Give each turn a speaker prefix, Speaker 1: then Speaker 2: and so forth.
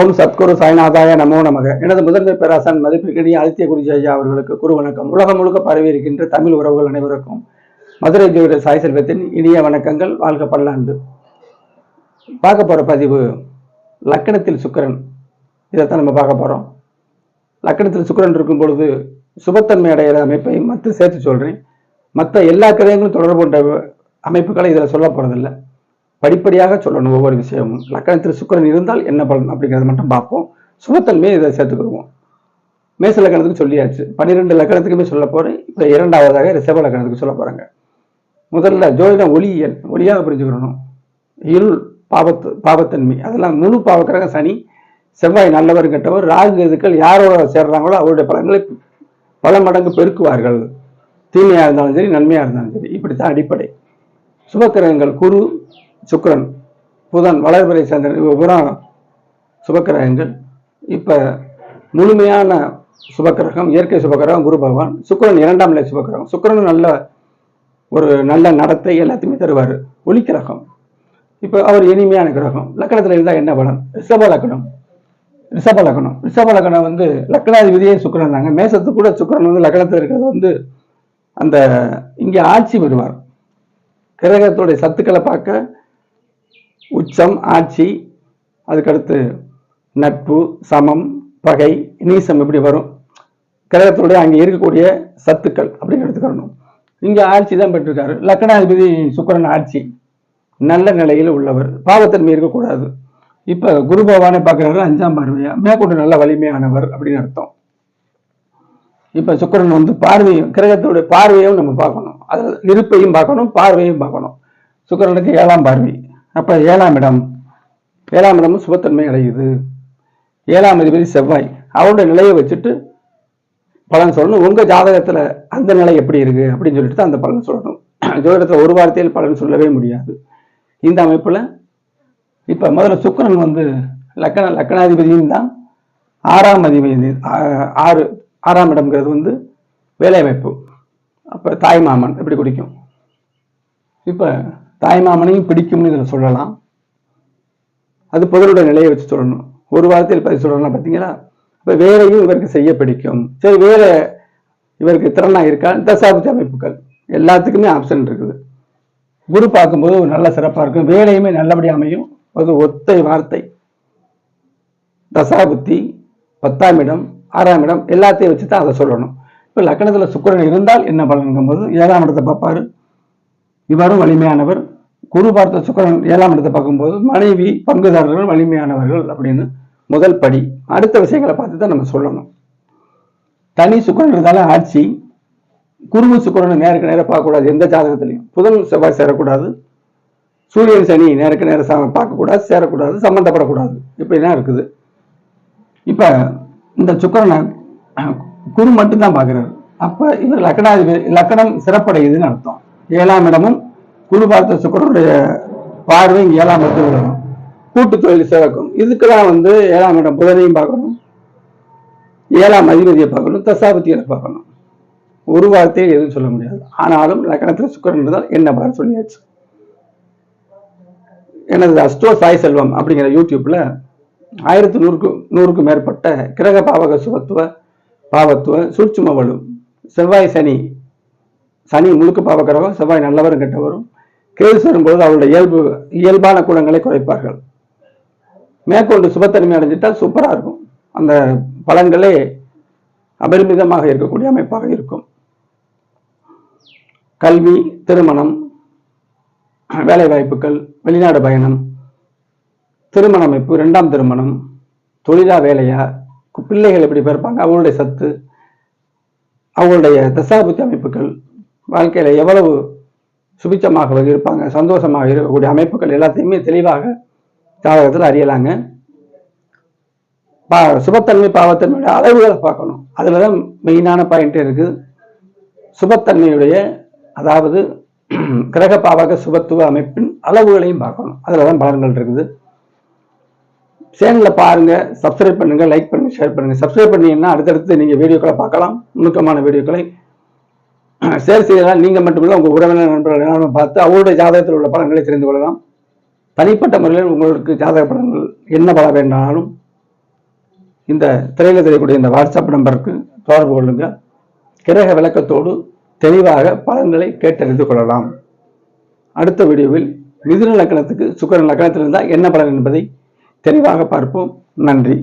Speaker 1: ஓம் சத்குரு சாய்நாதாய நமோ நமக. எனது முதன்மை பேராசன் மதிப்பிற்கிடையே ஆதித்ய குருஜி ஐயா அவர்களுக்கு குரு வணக்கம் உலகம் முழுக்க பரவி இருக்கின்ற தமிழ் உறவுகள் அனைவருக்கும் மதுரை ஜோதிட சாய் செல்வத்தின் இனிய வணக்கங்கள். வாழ்க பல்லாண்டு. பார்க்க போகிற பதிவு லக்கணத்தில் சுக்கிரன். இதைத்தான் நம்ம பார்க்க போறோம். லக்கணத்தில் சுக்கிரன் இருக்கும் பொழுது சுபத்தன்மை அடைகிற அமைப்பை மற்ற சேர்த்து சொல்றேன். மற்ற எல்லா கிரகங்களும் தொடர்பு கொண்ட அமைப்புகளை இதில் சொல்ல போகிறதில்லை படிப்படியாக சொல்லணும் ஒவ்வொரு விஷயமும். லக்கணத்தில் சுக்கரன் இருந்தால் என்ன பலன் அப்படிங்கிறத மட்டும் பார்ப்போம். சுகத்தன்மையை இதை சேர்த்துக்கிடுவோம் மேச லக்கணத்துக்கு சொல்லியாச்சு. பன்னிரெண்டு லக்கணத்துக்குமே சொல்ல போகிறேன் இப்போ இரண்டாவதாக ரிஷப லக்கணத்துக்கு சொல்ல போகிறாங்க முதல்ல ஜோதிடம் ஒளியியல் ஒளியாக புரிஞ்சுக்கணும். இருள் பாவத்து பாவத்தன்மை. அதெல்லாம் முழு பாவக்கிரகம் சனி செவ்வாய் நல்லவர் கெட்டவர் ராகு எதுக்கள் யாரோட சேர்றாங்களோ அவருடைய பலன்களை பல மடங்கு பெருக்குவார்கள். தீமையாக இருந்தாலும் சரி நன்மையாக இருந்தாலும் சரி. இப்படித்தான் அடிப்படை. சுபக்கிரகங்கள் குரு சுக்கரன் புதன் வளர்பிறை சந்திரன் இவ சுபக்கிரகங்கள். இப்போ முழுமையான சுபக்கிரகம் இயற்கை சுபக்கிரகம் குரு பகவான். சுக்கரன் இரண்டாம் நிலை சுபக்கிரகம். சுக்கிரன் நல்ல ஒரு நல்ல நடத்தை எல்லாத்தையுமே தருவார். ஒளிக்கிரகம் இப்போ அவர் இனிமையான கிரகம். லக்கணத்தில் இருந்தால் என்ன பலன்? ரிஷப லக்கணம். ரிஷப லக்கணம். ரிஷப லக்கணம் வந்து லக்கணாதிபதியே சுக்கரன் தாங்க. மேசத்துக்கு கூட சுக்கிரன் வந்து லக்கணத்தில் இருக்கிறது வந்து அந்த இங்கே ஆட்சி பெறுவார். கிரகத்துடைய சத்துக்களை பார்க்க உச்சம் ஆட்சி அதுக்கடுத்து நட்பு சமம் பகை நீசம் இப்படி வரும். கிரகத்தோடைய அங்கே இருக்கக்கூடிய சத்துக்கள் அப்படின்னு எடுத்துக்கணும். இங்கே ஆட்சி தான் பெற்றிருக்காரு. லக்கணாதிபதி சுக்கிரன் ஆட்சி. நல்ல நிலையில் உள்ளவர். பாவத்தன்மை இருக்கக்கூடாது. இப்போ குரு பகவானை பார்க்குறாரு அஞ்சாம் பார்வையா? மேற்கொண்டு நல்ல வலிமையானவர் அப்படின்னு அர்த்தம். இப்போ சுக்கிரன் வந்து பார்வையும் கிரகத்தோடைய பார்வையும் நம்ம பார்க்கணும். அதில் இருப்பையும் பார்க்கணும் பார்வையும் பார்க்கணும். சுக்கரனுக்கு ஏழாம் பார்வை. அப்போ ஏழாம் இடம். ஏழாம் இடமும் சுபத்தன்மை அடையுது. ஏழாம் அதிபதி செவ்வாய் அவருடைய நிலையை வச்சுட்டு பலன் சொல்லணும். உங்கள் ஜாதகத்தில் அந்த நிலை எப்படி இருக்குது அப்படின்னு சொல்லிட்டு தான் அந்த பலன் சொல்லணும். ஜோதிடத்தில் ஒரு வார்த்தையில் பலன் சொல்லவே முடியாது. இந்த அமைப்பில் இப்போ முதல்ல சுக்கரன் வந்து லக்கண லக்கணாதிபதியும் தான். ஆறாம் அதிபதி ஆறு ஆறாம் இடம்ங்கிறது வந்து வேலைவாய்ப்பு அப்போ தாய்மாமன் எப்படி குடிக்கும்? இப்போ தாய்மாமனையும் பிடிக்கும்னு இதில் சொல்லலாம். அது புதலோட நிலையை வச்சு சொல்லணும். ஒரு வாரத்தில் பதிவு சொல்லலாம் பார்த்தீங்களா? இப்போ வேலையும் இவருக்கு செய்ய பிடிக்கும். சரி வேலை இவருக்கு திறனாக இருக்கா? தசாபுத்தி அமைப்புகள். எல்லாத்துக்குமே ஆப்ஷன் இருக்குது. குரு பார்க்கும்போது ஒரு நல்ல சிறப்பாக இருக்கும். வேலையுமே நல்லபடியாக அமையும். அது ஒத்தை வார்த்தை. தசாபுத்தி பத்தாம் இடம் ஆறாம் இடம் எல்லாத்தையும் வச்சு தான் அதை சொல்லணும். இப்போ லக்கணத்தில் சுக்கிரன் இருந்தால் என்ன பலன்கும் போது ஏழாம் இடத்தை பார்ப்பாரு. இவரும் வலிமையானவர். குரு பார்த்த சுக்கிரன் ஏழாம் இடத்தை பார்க்கும்போது மனைவி பங்குதாரர்கள் வலிமையானவர்கள் அப்படின்னு முதல் படி. அடுத்த விஷயங்களை பார்த்து தான் நம்ம சொல்லணும். தனி சுக்கிரன் ஆட்சி குருவு சுக்கரனை நேருக்கு நேரம் பார்க்கக்கூடாது எந்த ஜாதகத்திலையும். புதன் செவ்வாய் சேரக்கூடாது சூரியன் சனி நேருக்கு நேரம் சா- பார்க்கக்கூடாது சேரக்கூடாது சம்மந்தப்படக்கூடாது இப்படிலாம் இருக்குது. இப்போ இந்த சுக்கிரனை குரு மட்டும்தான் பார்க்குறாரு. அப்போ இவர் லக்கணாதிபதி லக்கணம் சிறப்படையுதுன்னு அர்த்தம். ஏழாம் இடமும் குரு பார்த்த சுக்கரனுடைய பார்வை இங்கே ஏழாம் இடத்துல விடணும் கூட்டு தொழில் சிறக்கும். இதுக்கெல்லாம் வந்து ஏழாம் இடம் புதனையும் பார்க்கணும். ஏழாம் அதிபதியை பார்க்கணும். தசாபத்தியரை பார்க்கணும். ஒரு வார்த்தையை எதுவும் சொல்ல முடியாது. ஆனாலும் லக்கணத்தில் சுக்கரன் இருந்தால் என்ன பார் சொல்லியாச்சு. எனது அஸ்டோ சாய் செல்வம் அப்படிங்கிற யூடியூப்ல ஆயிரத்தி நூறுக்கு நூறுக்கும் மேற்பட்ட கிரக பாவக சுபத்துவ பாவத்துவ சூட்சும வலு செவ்வாய் சனி சனி முழுக்க பாவக்கிரகம் செவ்வாய் நல்லவரும் கெட்டவரும் கேது சேரும்போது அவருடைய இயல்பு இயல்பான குணங்களை குறைப்பார்கள். மேற்கொண்டு சுபத்தன்மை அடைஞ்சிட்டால் சூப்பராக இருக்கும். அந்த பலன்களே அபரிமிதமாக இருக்கக்கூடிய அமைப்பாக இருக்கும். கல்வி திருமணம் வேலை வாய்ப்புகள் வெளிநாடு பயணம் திருமண அமைப்பு இரண்டாம் திருமணம் தொழிலா வேலையா பிள்ளைகள் எப்படி பிறப்பாங்க அவங்களுடைய சத்து அவங்களுடைய தசாபுத்தி அமைப்புகள் வாழ்க்கையில எவ்வளவு சுபிச்சமாக இருப்பாங்க சந்தோஷமாக இருக்கக்கூடிய அமைப்புகள் எல்லாத்தையுமே தெளிவாக ஜாதகத்தில் அறியலாங்க. பா சுபத்தன்மை பாவத்தன்மையுடைய அளவுகளை பார்க்கணும். அதில் தான் மெயினான பாயிண்ட் இருக்குது சுபத்தன்மையுடைய அதாவது கிரக பாவக சுபத்துவ அமைப்பின் அளவுகளையும் பார்க்கணும். அதில் தான் பலன்கள் இருக்குது. சேனலில் பாருங்கள் சப்ஸ்கிரைப் பண்ணுங்கள் லைக் பண்ணுங்க ஷேர் பண்ணுங்கள் சப்ஸ்கிரைப் பண்ணீங்கன்னா அடுத்தடுத்து நீங்கள் வீடியோக்களை பார்க்கலாம். நுணுக்கமான வீடியோக்களை சேல் செய்யலாம் நீங்கள் மட்டுமில்லை உங்கள் உறவினர் நண்பர்கள் எல்லாரும் பார்த்து அவருடைய ஜாதகத்தில் உள்ள பலன்களை தெரிந்து கொள்ளலாம். தனிப்பட்ட முறையில் உங்களுக்கு ஜாதக படங்கள் என்ன பல வேண்டாலும் இந்த திரையில் தெரியக்கூடிய இந்த வாட்ஸ்அப் நம்பருக்கு தொடர்பு கொள்ளுங்க. கிரக விளக்கத்தோடு தெளிவாக பலன்களை கேட்டறிந்து கொள்ளலாம். அடுத்த வீடியோவில் மிதுன லக்கணத்துக்கு சுக்கரன் லக்கணத்தில் இருந்தால் என்ன பலன் என்பதை தெளிவாக பார்ப்போம். நன்றி.